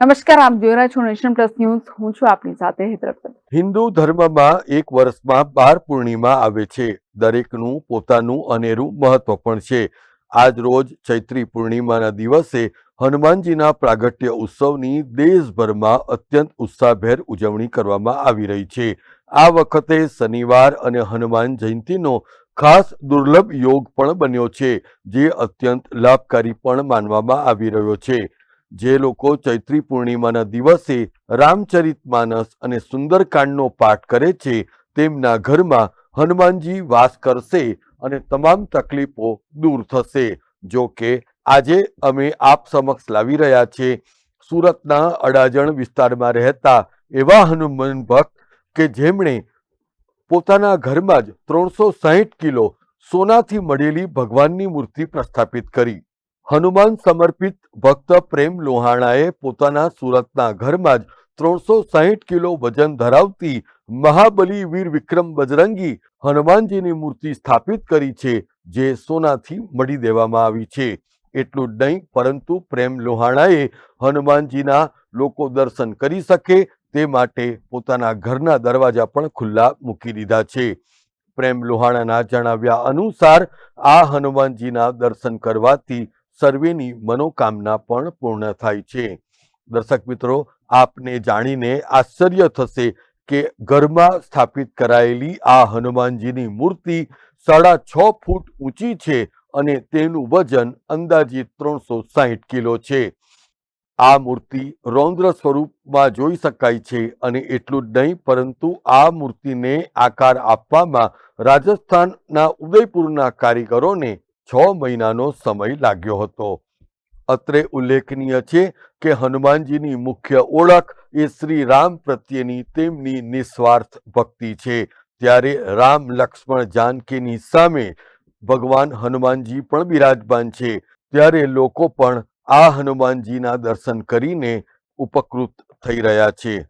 નમસ્કાર, આપ જોઈ રહ્યા છો નેશન પ્લસ ન્યૂઝ. હું છું આપની સાથે હેતરપત હિન્દુ ધર્મમાં એક વર્ષમાં બાર પૂર્ણિમા આવે છે. દરેકનું પોતાનું અનેરું મહત્વ પણ છે. આજ રોજ ચૈત્રી પૂર્ણિમાના દિવસે હનુમાનજીના પ્રાગટ્ય ઉત્સવની દેશભરમાં અત્યંત ઉત્સાહભેર ઉજવણી કરવામાં આવી રહી છે. આ વખતે શનિવાર અને હનુમાન જયંતીનો ખાસ દુર્લભ યોગ પણ બન્યો છે, જે અત્યંત લાભકારી પણ માનવામાં આવી રહ્યો છે. જે લોકો ચૈત્રી પૂર્ણિમાના દિવસે રામચરિત માનસ અને સુંદરકાંડનો પાઠ કરે છે, તેમના ઘરમાં હનુમાનજી વાસ કરશે અને તમામ તકલીફો દૂર થશે. જો કે, આજે અમે આપ સમક્ષ લાવી રહ્યા છે. સુરતના અડાજણ વિસ્તારમાં રહેતા એવા હનુમાન ભક્ત કે જેમણે પોતાના ઘરમાં જ ત્રણસો સાહીઠ કિલો સોનાથી મળેલી ભગવાનની મૂર્તિ પ્રસ્થાપિત કરી. હનુમાન સમર્પિત ભક્ત પ્રેમ લોહાણાએ પોતાના સુરતના ઘરમાં જ ત્રણસો સાહીઠ કિલો વજન ધરાવતી મહાબલી વીર વિક્રમ બજરંગી હનુમાનજીની મૂર્તિ સ્થાપિત કરી છે, જે સોનાથી મળી દેવામાં આવી છે. એટલું જ નહીં, પરંતુ પ્રેમ લોહાણાએ હનુમાનજીના લોકો દર્શન કરી શકે તે માટે પોતાના ઘરના દરવાજા પણ ખુલ્લા મૂકી દીધા છે. પ્રેમ લોહાણાના જણાવ્યા અનુસાર આ હનુમાનજીના દર્શન કરવાથી સર્વેની મનોકામના પણ પૂર્ણ થાય છે. દર્શક મિત્રો, આપને જાણીને આશ્ચર્ય થશે કે ઘરમાં સ્થાપિત કરાયેલી આ હનુમાનજીની મૂર્તિ સાડા છ ફૂટ ઊંચી છે અને તેનું વજન અંદાજિત ત્રણસો સાહીઠ કિલો છે. આ મૂર્તિ રૌદ્ર સ્વરૂપમાં જોઈ શકાય છે અને એટલું જ નહીં, પરંતુ આ મૂર્તિને આકાર આપવામાં રાજસ્થાનના ઉદયપુરના કારીગરોને છ મહિનાનો સમય લાગ્યો હતો. અત્રે ઉલ્લેખનીય છે કે હનુમાનજીની મુખ્ય ઓળખ એ શ્રી રામ પ્રત્યેની તેમની નિસ્વાર્થ ભક્તિ છે. ત્યારે રામ લક્ષ્મણ જાનકીની સામે ભગવાન હનુમાનજી પણ બિરાજમાન છે. ત્યારે લોકો પણ આ હનુમાનજીના દર્શન કરીને ઉપકૃત થઈ રહ્યા છે.